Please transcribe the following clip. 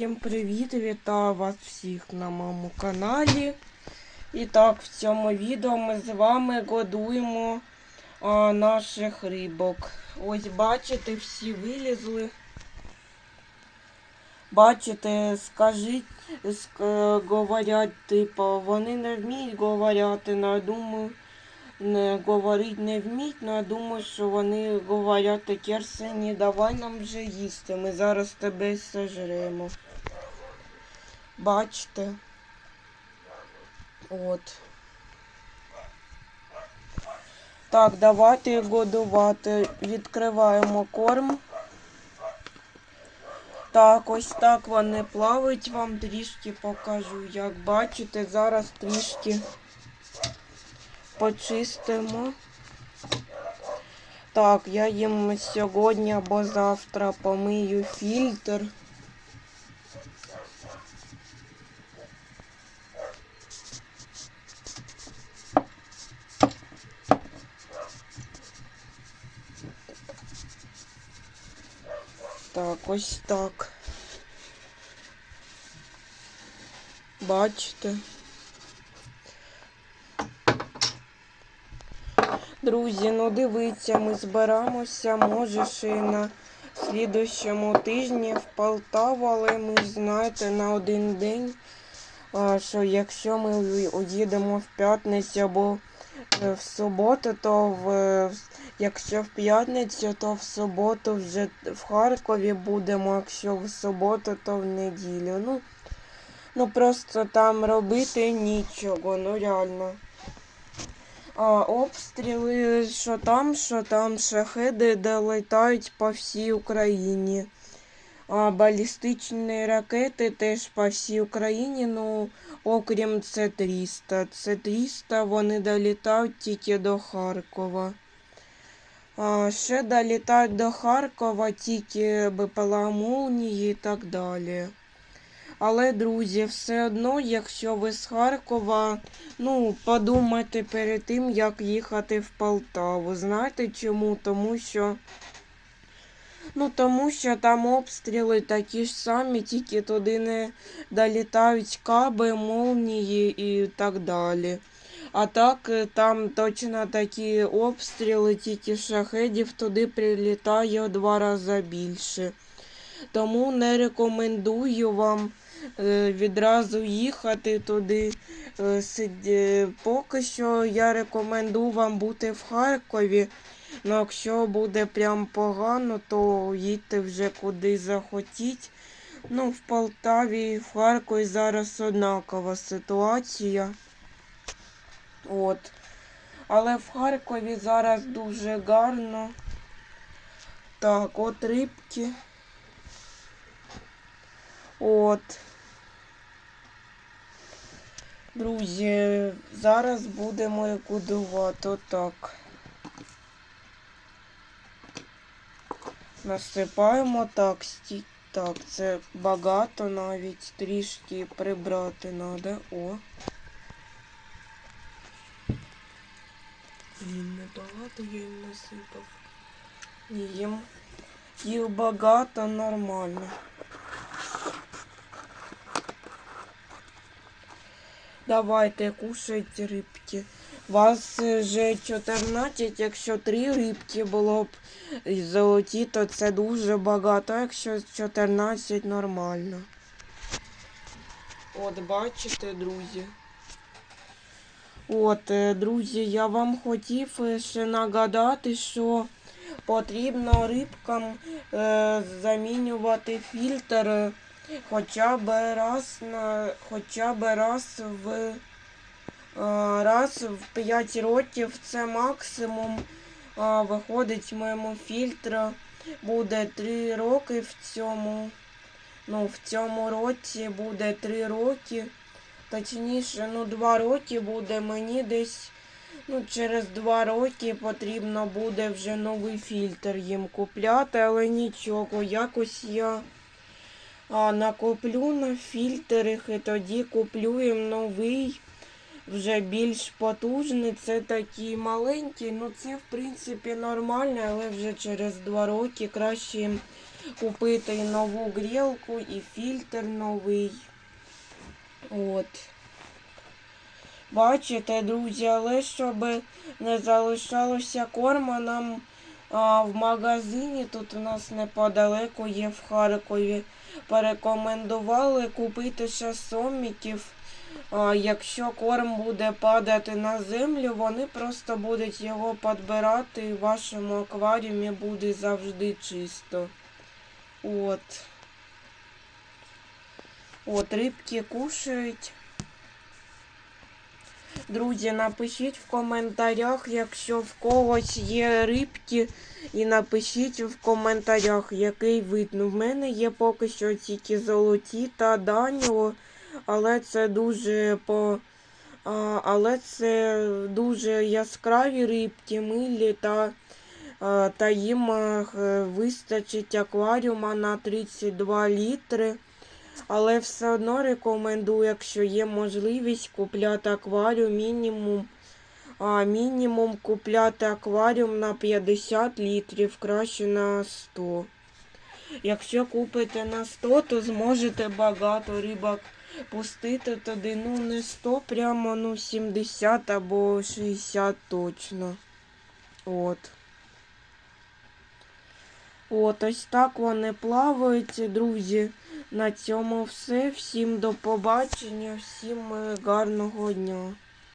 Всім привіт! Вітаю вас всіх на моєму каналі. І так, в цьому відео ми з вами годуємо а, наших рибок. Ось бачите, всі вилізли. Бачите, скажіть, ск, говорять, типу, вони не вміють говорити, але думаю, не говорить не вміють, але я думаю, що вони говорять таке Арсеній, давай нам вже їсти. Ми зараз тебе сожремо. Бачите. От. Так, давайте годувати. Відкриваємо корм. Так, ось так вони плавають, вам трішки покажу. Як бачите, зараз трішки почистимо. Так, я їм сьогодні або завтра помию фільтр. Так, ось так. Бачите? Друзі, ну дивіться, ми збираємося, може ще й на слідущому тижні в Полтаву, але ми знаєте на один день, що якщо ми уїдемо в п'ятницю або в суботу, то в якщо в п'ятницю, то в суботу вже в Харкові будемо, якщо в суботу, то в неділю. Ну, ну просто там робити нічого, ну реально. А, обстріли, що там, що там шахеди долетають по всій Україні. А, балістичні ракети теж по всій Україні, ну окрім С-300. С-300 вони долітають тільки до Харкова. А, ще долітають до Харкова тільки БПЛА і так далі. Але, друзі, все одно, якщо ви з Харкова, ну, подумайте перед тим, як їхати в Полтаву. Знаєте чому? Тому що. Ну, тому що там обстріли такі ж самі, тільки туди не долітають каби, молнії і так далі. А так е, там точно такі обстріли, тільки шахедів туди прилітає в два рази більше. Тому не рекомендую вам е, відразу їхати туди. Е. Поки що я рекомендую вам бути в Харкові. Ну, якщо буде прям погано, то їдьте вже куди захотіть. Ну, в Полтаві в Харкові зараз однакова ситуація. От. Але в Харкові зараз дуже гарно. Так, от рибки. От. Друзі, зараз будемо їх годувати отак. Насипаємо так, сті... так, це багато навіть трішки прибрати треба. О. Блін, небагато я їм насипав. Їм їх багато нормально. Давайте кушайте рибки. Вас вже 14, якщо 3 рибки було б золоті, то це дуже багато, якщо 14 нормально. От, бачите, друзі. От, е, друзі, я вам хотів е, ще нагадати, що потрібно рибкам е, замінювати фільтр е, хоча б раз на хоча б раз в раз в 5 років. Це максимум. А, виходить моєму фільтру буде 3 роки в цьому. Ну, в цьому році буде 3 роки. Точніше, ну, 2 роки буде мені десь. Ну, через 2 роки потрібно буде вже новий фільтр їм купляти, але нічого, якось я а, накоплю на фільтр і тоді куплю їм новий, вже більш потужний. Це такі маленькі, ну це в принципі нормально, але вже через 2 роки краще купити і нову грілку, і фільтр новий. От. Бачите, друзі, але щоб не залишалося корма нам а, в магазині, тут у нас неподалеку є в Харкові. Порекомендували купити ще соміків. Якщо корм буде падати на землю, вони просто будуть його підбирати і в вашому акваріумі буде завжди чисто. От. От, рибки кушають. Друзі, напишіть в коментарях, якщо в когось є рибки, і напишіть в коментарях, який вид. Ну, в мене є поки що тільки золоті та даніло, але це дуже по. А, але це дуже яскраві рибки, милі та, та їм вистачить акваріума на 32 літри. Але все одно рекомендую, якщо є можливість купляти акваріум мінімум. А, мінімум купляти акваріум на 50 літрів, краще на 100. Якщо купите на 100, то зможете багато рибок пустити туди. Ну, не 100, прямо ну 70 або 60 точно. От. От, ось так вони плавають, друзі. На цьому все. Всім до побачення, всім е, гарного дня.